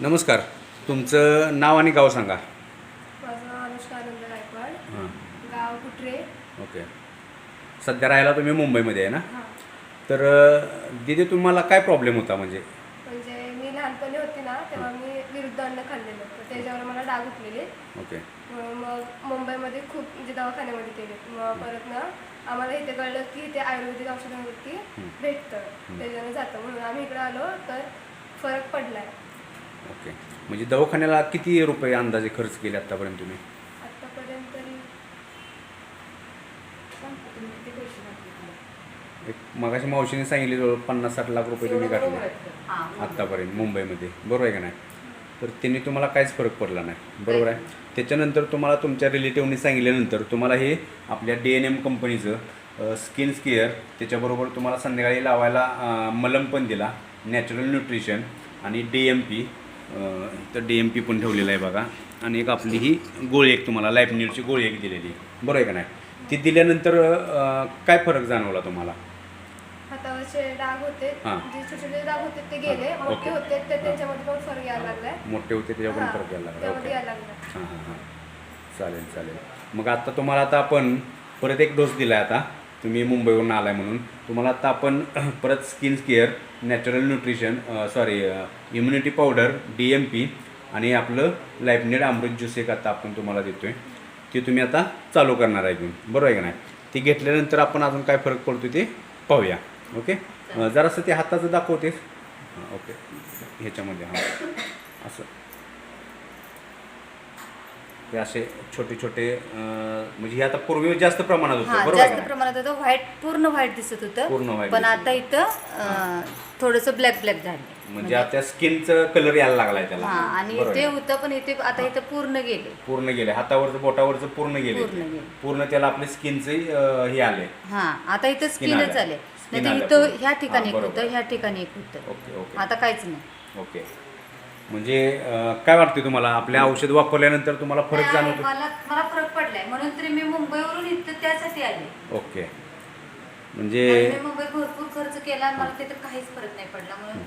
नमस्कार. तुमचं नाव आणि गाव सांगा. माझं नाव अनुष्का आनंद गायकवाड. हां. गाव कुठरे. ओके. सध्या राहायला तुम्ही मुंबईमध्ये आहे ना? हां. तर दिदी तुम्हाला काय प्रॉब्लेम होता म्हणजे? म्हणजे मी लहानपणी होती ना तेव्हा मी विरुद्ध अन्न खाल्लेलं तर त्याच्यावर मला डाग उठलेले. ओके. मग मग मुंबईमध्ये खूप म्हणजे दवाखान्यामध्ये केले मग परत ना आम्हाला इथे कळलं की इथे आयुर्वेदिक औषधांवरती भेटतं. त्याच्यानं जातं. म्हणून आम्ही इकडे आलो तर फरक पडलाय. ओके. म्हणजे दवाखान्याला किती रुपये अंदाजे खर्च केले आत्तापर्यंत तुम्ही? तरी एक मगाशी मावशीने सांगितले जवळ पन्नास साठ लाख रुपये तुम्ही घातले. आत्तापर्यंत मुंबईमध्ये. बरोबर आहे का नाही? तर त्यांनी तुम्हाला काहीच फरक पडला नाही. बरोबर आहे? त्याच्यानंतर तुम्हाला तुमच्या रिलेटिव्हनी सांगितल्यानंतर तुम्हाला हे आपल्या डी एन एम कंपनीचं स्किन स्केअर त्याच्याबरोबर तुम्हाला संध्याकाळी लावायला अं, मलम पण दिला नॅचरल न्यूट्रिशन आणि डी एम पी इथं डी एम पी पण ठेवलेलं आहे बघा. आणि एक आपली ही गोळी एक तुम्हाला लाईफ नीडची गोळी एक दिलेली. बरोबर आहे का नाही? ती दिल्यानंतर काय फरक जाणवला तुम्हाला? हातावरचे डाग होते. हां. जे छोटे छोटे डाग होते ते गेले. मोठे ओके. होते ते त्यांच्यामध्ये पण फरक यायला लागलाय. मोठे होते त्याच्यावर पण हां, फरक यायला लागला. त्यामध्ये ओके. यायला लागलाय हां हां हां. चालेल चालेल. मग आता तुम्हाला आता आपण परत एक डोस दिला आहे आता. तुम्ही मुंबईवरून आलाय म्हणून. तुम्हाला आता आपण परत skin care natural nutrition sorry immunity powder D M P आणि आपलं लाईफनेड अमृत ज्यूस एक आता आपण तुम्हाला देतो आहे ते तुम्ही आता चालू करणार आहे घेऊन. बरोबर आहे का नाही? ते घेतल्यानंतर आपण अजून काय फरक पडतो ते पाहूया. ओके? जरासं ते हाताचं दाखवतेस. हां ओके. ह्याच्यामध्ये हां. असं. हे असे छोटे छोटे म्हणजे हे आता पूर्वी जास्त प्रमाणात होतं हा बरोबर आहे जास्त का? नाही? प्रमाणात होतं. व्हाईट पूर्ण व्हाईट दिसत पूर्ण होतं white पण दिसत आता इथं थोडस ब्लॅक ब्लॅक झालं. म्हणजे आता स्किनचं कलर यायला लागलाय त्याला. हा आणि बरोबर ते आहे. होतं पण इथे आता इथं पूर्ण गेले. पूर्ण गेले. हातावरचं बोटावरचं पूर्ण गेले. पूर्ण गेले. पूर्ण त्याला आपले स्किनचे हे आले. हा आता इथं स्किनच आलं. Skin नाही आलं इथं पूर्ण. ह्या ठिकाणी हा, एक बरोबर. होतं ह्या ठिकाणी एक होतं. Okay okay. आता काहीच नाही. ओके. म्हणजे अं, काय वाटते तुम्हाला? आपल्या औषध वापरल्यानंतर तुम्हाला फरक नाही, जाणवतो मला मला फरक पडलाय. म्हणून तरी मी मुंबईवरून इथं त्यासाठी आले. ओके. म्हणजे कारण मी मुंबईत भरपूर खर्च केला मला तिथे काहीच फरक नाही पडला. म्हणून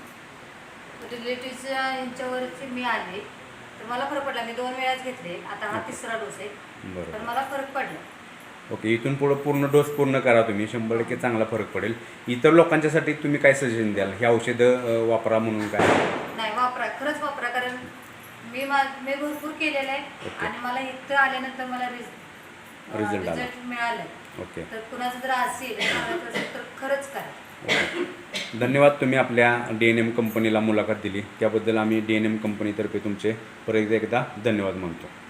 रिलेटिव्हच्या यांच्यावरची मी आले. तर मला फरक पडला. मी दोन वेळाच घेतले. आता हा तिसरा डोस आहे. बरोबर. पण मला फरक पडला. ओके. इथून पुढं पूर्ण डोस पूर्ण करा तुम्ही. शंभर टक्के चांगला फरक पडेल. इतर लोकांच्यासाठी तुम्ही काय सजेशन द्याल? ही औषधं अं, वापरा म्हणून काय? नाही वापरा खरंच वापरा कारण मी मा भरपूर केलेलं आहे. आणि मला इथं आल्यानंतर मला रिझ- Result आला. रिझल्ट मिळाला. ओके. तर कुणाचं जर असेल तर खरंच करा. धन्यवाद तुम्ही आपल्या डी एन एम कंपनीला मुलाखत दिली. त्याबद्दल आम्ही डी एन एम कंपनीतर्फे तुमचे परत एकदा धन्यवाद मानतो.